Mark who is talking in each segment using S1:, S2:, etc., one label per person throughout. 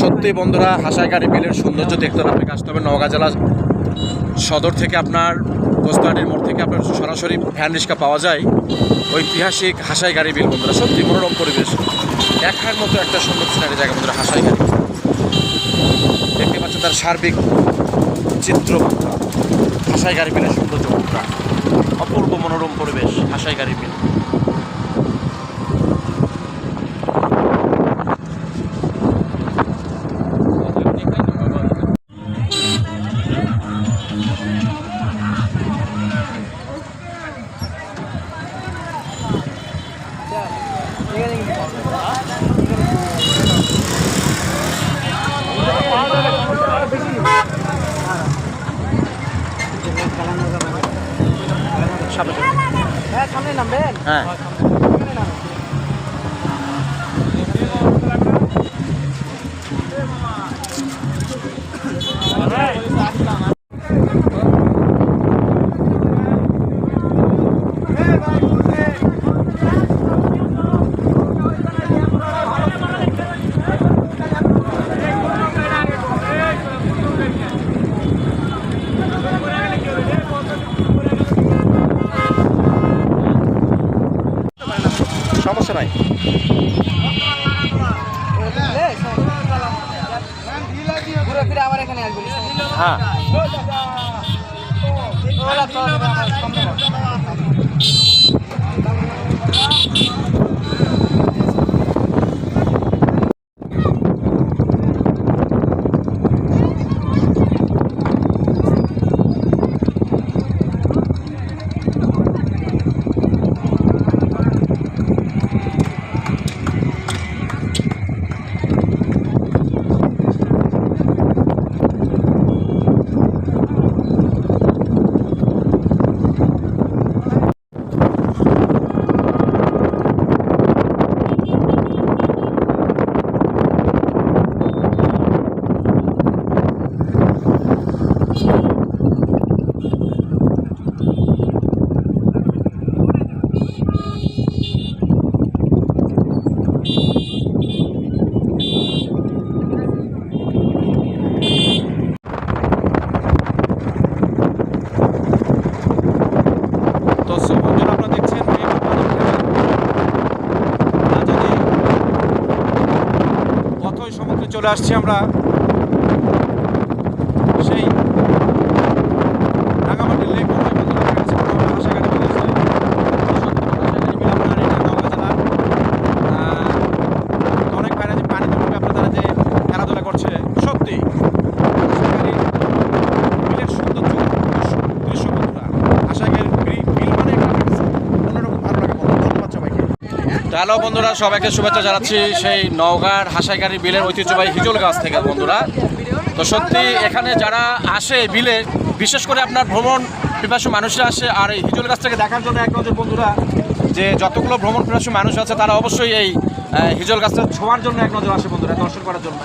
S1: সত্যি বন্ধুরা হাসাইগাড়ি বিলের সৌন্দর্য দেখতে হলে আপনাকে আসতে হবে নওগাঁ জেলা সদর থেকে আপনার কোস্তাহাটির মোড় থেকে আপনার সরাসরি ভ্যান রিক্সা পাওয়া যায় ঐতিহাসিক হাসাইগাড়ি বিল, বন্ধুরা। সত্যি মনোরম পরিবেশ। দেখার মতো একটা সুন্দর সিনারি জায়গা, বন্ধুরা হাসাইগাড়ি দেখতে পাচ্ছেন তার সার্বিক চিত্র বন্ধুরা হাসাইগাড়ি বিলের সৌন্দর্য, বন্ধুরা। অপূর্ব মনোরম পরিবেশ হাসাইগাড়ি বিল।
S2: হ্যাঁ সামনে নামবেন?
S1: হ্যাঁ।
S2: আসবেন
S1: হ্যাঁ
S2: ওরা তো আমার সামনে বসে।
S1: তো সো বন্ধুরা আপনারা দেখছেন এই রাজধানী অথই সমুদ্রে চলে আসছি আমরা সেই রাঙামাটির লেক বন্ধুরা বন্ধুরা দেখা যাচ্ছে বড় বড় হাঁসা গাড়ি চলে আসছে। সত্যি হাঁসা গাড়ি মিলে আপনার এটা নওগাঁ জেলার, আহ, অনেক ভাইরা যে পানিতে ডুবে আপনার তারা যে খেলাধুলা করছে সত্যি হাঁসা গাড়ি বিলের সৌন্দর্য দৃশ্য বন্ধুরা আশা করি বিল বিল মানে একটা অন্যরকম ভালো লাগে বন্ধুরা ধন্যবাদ সবাইকে তো হ্যালো বন্ধুরা, সবাইকে শুভেচ্ছা জানাচ্ছি সেই নওগাঁর হাসাইগাড়ি বিলের ঐতিহ্যবাহী হিজল গাছ থেকে বন্ধুরা। তো সত্যি এখানে যারা আসে বিলে, বিশেষ করে আপনার ভ্রমণ পিপাসু মানুষরা আসে, আর এই হিজল গাছ থেকে দেখার জন্য এক নজর বন্ধুরা, যে যতগুলো ভ্রমণ পিপাসু মানুষ আছে, তারা অবশ্যই এই হিজল গাছটা ছোঁয়ার জন্য এক নজর আসে বন্ধুরা, দর্শন করার জন্য।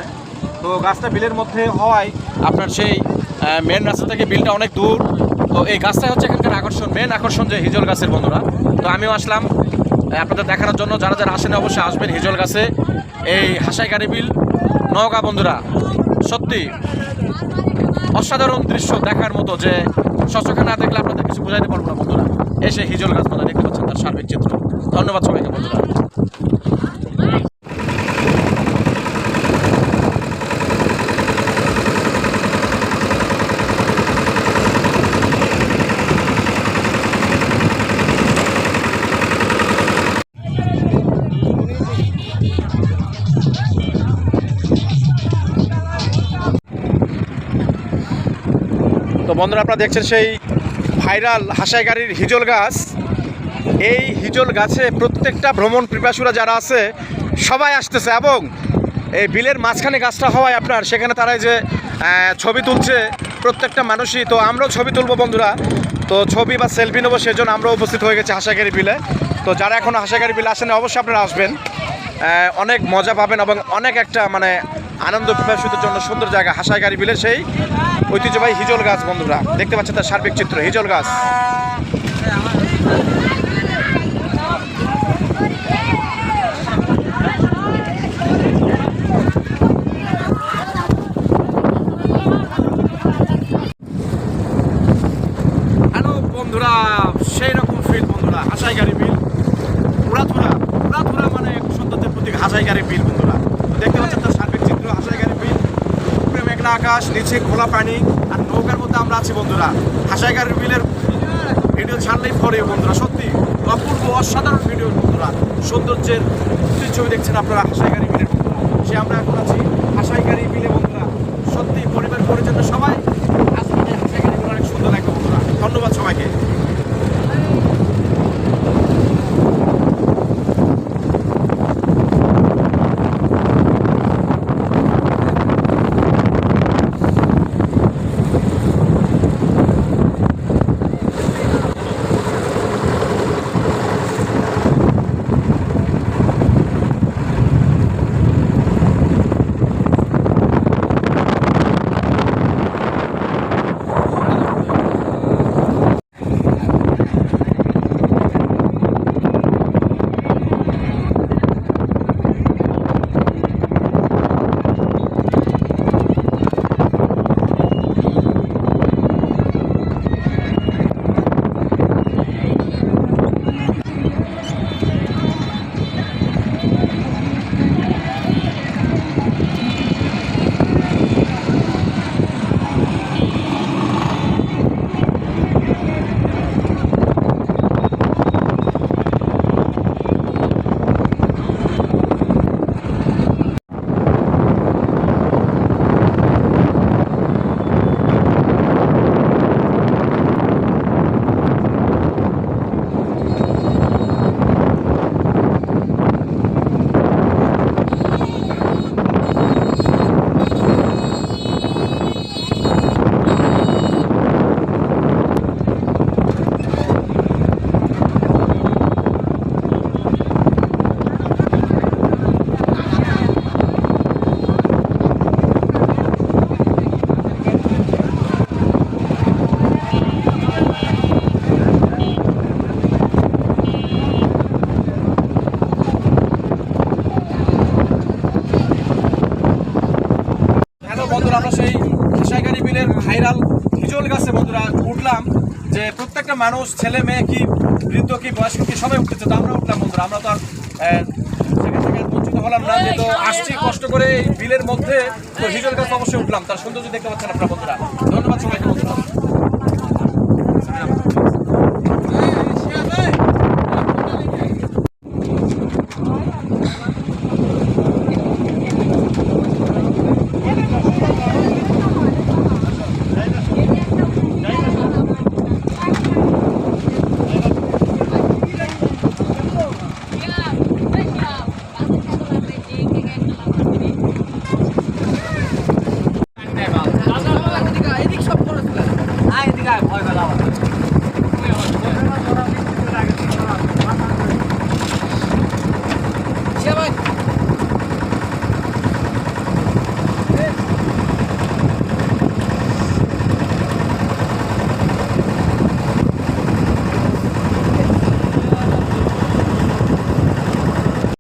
S1: তো গাছটা বিলের মধ্যে হওয়ায় আপনার সেই মেন রাস্তা থেকে বিলটা অনেক দূর। তো এই গাছটাই হচ্ছে এখানকার আকর্ষণ মেন আকর্ষণ যে হিজল গাছের বন্ধুরা। তো আমিও আসলাম আপনাদের দেখানোর জন্য যারা যারা আসেন অবশ্যই আসবেন হিজল গাছে। এই হাসাই হাসাইগাড়ি বিল, নওগাঁ বন্ধুরা, সত্যি অসাধারণ দৃশ্য দেখার মতো যে সচক্ষে না দেখলে আপনাদের কিছু বোঝাইতে পারব না বন্ধুরা। এসে হিজল গাছ বন্ধুরা দেখতে পাচ্ছেন তার সার্বিক চিত্র। ধন্যবাদ সবাইকে বন্ধুরা। বন্ধুরা, আপনারা দেখছেন সেই ভাইরাল গাড়ির হিজল গাছ। এই হিজল গাছে প্রত্যেকটা ভ্রমণ পিপাসুরা যারা আছে, সবাই আসতেছে এবং এই বিলের মাঝখানে গাছটা হওয়ায় আপনার, সেখানে তারা এই যে ছবি তুলছে প্রত্যেকটা মানুষই। তো আমরাও ছবি তুলবো বন্ধুরা। তো ছবি বা সেলফি নেব, সেজন্য আমরাও উপস্থিত হয়ে গেছি হাসাগাড়ি বিলে। তো যারা এখনও হাসাগাড়ি বিলে আসেন অবশ্যই আপনারা আসবেন। অনেক মজা পাবেন এবং অনেক একটা মানে আনন্দ পিপাসুদের জন্য সুন্দর জায়গা হাসাগাড়ি বিলে সেই ঐতিহ্যবাহী হিজল গাছ, বন্ধুরা। দেখতে পাচ্ছেন তার সার্বিক চিত্র, হিজল গাছ। বন্ধুরা সেই রকম বন্ধুরা মানে বিল বন্ধুরা। আকাশ, নিচে খোলা পানি আর নৌকার মধ্যে আমরা আছি বন্ধুরা। হাসাইগারি বিলের ভিডিও ছাড়লেই পরে বন্ধুরা, সত্যি অপূর্ব, অসাধারণ ভিডিও বন্ধুরা। সৌন্দর্যের ছবি দেখছেন আপনারা হাসাইগারি বিলের সে আমরা এখন আছি হাসাইগারি বিলে বন্ধুরা। সত্যি পরিবার পরিজন সবাই আজকে হাসাইগারি বিল অনেক সুন্দর লাগবে বন্ধুরা। ধন্যবাদ সবাইকে। প্রত্যেকটা মানুষ, ছেলে, মেয়ে কি বৃদ্ধ কি বয়স্ক কি সবাই উঠতেছে তো আমরা উঠলাম বন্ধুরা। আমরা তো আর না, যে তো আসছি কষ্ট করে বিলের মধ্যে। উঠলাম, তার সৌন্দর্য ধন্যবাদ সবাইকে বন্ধুরা।